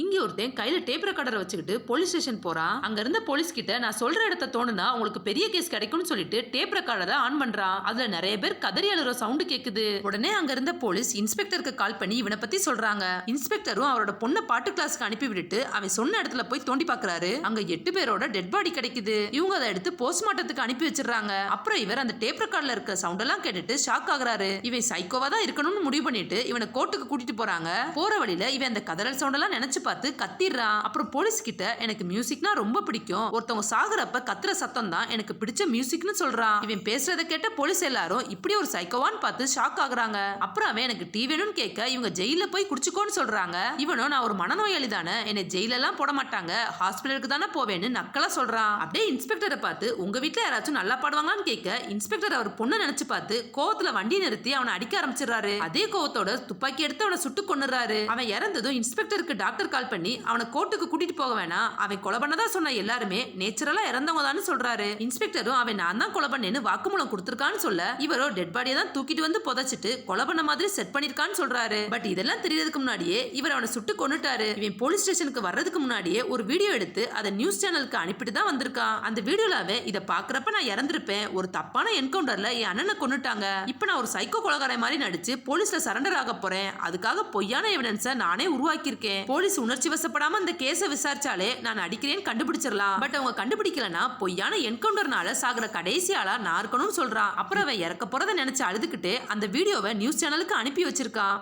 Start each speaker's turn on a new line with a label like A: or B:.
A: இங்க ஒருத்தன் கையில டேப் ரெக்கார்டரை வச்சுக்கிட்டு போலீஸ் ஸ்டேஷன் போறான் அங்க இருந்த போலீஸ் கிட்ட நான் சொல்ற இடத்த தோணுனா உங்களுக்கு பெரிய கேஸ் கிடைக்கும்னு சொல்லிட்டு டேப் ரெக்கார்டரை ஆன் பண்றான் அதுல நிறைய பேர் கதறி அழுற சவுண்டு கேக்குது. உடனே அங்க இருந்த போலீஸ் இன்ஸ்பெக்டருக்கு கால் பண்ணி இவனை பத்தி சொல்றாங்க. இன்ஸ்பெக்டரும் அவரோட பொண்ணை பாட்டு கிளாஸ்க்கு அனுப்பி விட்டுட்டு அவன் சொன்ன இடத்துல போய் தோண்டி பாக்குறாரு. அங்க எட்டு பேரோட டெட் பாடி கிடைக்குது. இவங்க அதை எடுத்து போஸ்ட்மார்ட்டத்துக்கு அனுப்பி வச்சிடுறாங்க. அப்புறம் இவர் அந்த டேப் ரெக்கார்டில் இருக்க சவுண்ட் எல்லாம் கேட்டுட்டு ஷாக் ஆகுறாரு. இவன் சைக்கோவா தான் இருக்கணும்னு முடிவு பண்ணிட்டு இவனை கோர்ட்டுக்கு கூட்டிட்டு போறாங்க. போற வழியில இவன் அந்த கதறல் சவுண்ட் எல்லாம் நினைச்சு பார்த்து கத்திடுறான் அப்புறம் போலீஸ் கிட்ட எனக்கு மியூசிக்னா ரொம்ப பிடிக்கும். ஒருத்தவங்க சாகுறப்ப கத்துற சத்தம் தான் எனக்கு பிடிச்ச மியூசிக்னு சொல்றான் இவன் பேசுறத கேட்ட போலீஸ் எல்லாரும் இப்படி ஒரு சைக்கோவான்னு பார்த்து ஷாக் ஆகுறாங்க. அப்புறம் அவன் எனக்கு டீ வேணும்னு கேட்க இவங்க ஜெயில போய் குடிச்சுக்கோன்னு சொல்றாங்க. இவனும் நான் ஒரு மனநோயாளி தானே என்னை ஜெயில எல்லாம் போட மாட்டாங்க. ஹாஸ்பிட்டலுக்கு தானே போவேன்னு நக்கலா சொல்றான் அப்படியே இன்ஸ்பெக்டரை பார்த்து உங்க வீட்டுல யாராச்சும் நல்லா பாடுவாங்களான்னு கேட்க இன்ஸ்பெக்டர் அவர் பொண்ணை நினைச்சு பார்த்து கோவத்துல வண்டி நிறுத்தி அவனை அடிக்க ஆரம்பிச்சிடுறாரு. அதே கோவத்தோட துப்பாக்கி எடுத்து அவனை சுட்டு கொண்டுறாரு அவன் இறந்ததும் இன்ஸ்பெக்டருக்கு டாக்டர் கால் பண்ணி அவனை கோர்ட்டுக்கு கூட்டிட்டு போக வேணாம். அவன் கொலை பண்ணதா சொன்ன எல்லாருமே நேச்சுரலா இறந்தவங்க தான் சொல்றாரு. இன்ஸ்பெக்டரும் அவன் நான் தான் கொலை பண்ணேன்னு வாக்குமூலம் கொடுத்திருக்கான்னு சொல்ல இவரோ டெட் பாடியை தான் தூக்கிட்டு வந்து புதைச்சிட்டு கொலை பண்ண மாதிரி செட் பண்ணிருக்கான்னு சொல்றாரு. பட் இதெல்லாம் தெரியறதுக்கு முன்னாடியே இவர் அவனை சுட்டு கொண்டுட்டாரு இவன் போலீஸ் ஸ்டேஷனுக்கு வர்றதுக்கு முன்னாடியே ஒரு வீடியோ எடுத்து அதை நியூஸ் சேனலுக்கு அனுப்பிட்டு தான் வந்திருக்கான். அந்த வீடியோலாவே அவன் இதை பாக்குறப்ப நான் இறந்திருப்பேன். ஒரு தப்பான என்கவுண்டர்ல என் அண்ணனை கொன்னுட்டாங்க. இப்ப நான் ஒரு சைக்கோ கொலகாரை மாதிரி நடிச்சு போலீஸ்ல சரண்டர் ஆக போறேன். அதுக்காக பொய்யான எவிடன்ஸை நானே உருவாக்கியிருக்கேன். போலீஸ் உணர்ச்சி வசப்படாம அந்த கேஸை விசாரிச்சாலே நான் அடிக்கிறேன்னு கண்டுபிடிச்சிடலாம் பட் அவங்க கண்டுபிடிக்கலனா பொய்யான என்கவுண்டர்னால சாகுற கடைசி ஆளா நான் இருக்கணும்னு சொல்றான். அப்புறம் அவன் இறக்க போறதை நினைச்சு அழுதுகிட்டு அந்த வீடியோவை நியூஸ் சேனலுக்கு அனுப்பி வச்சிருக்கான்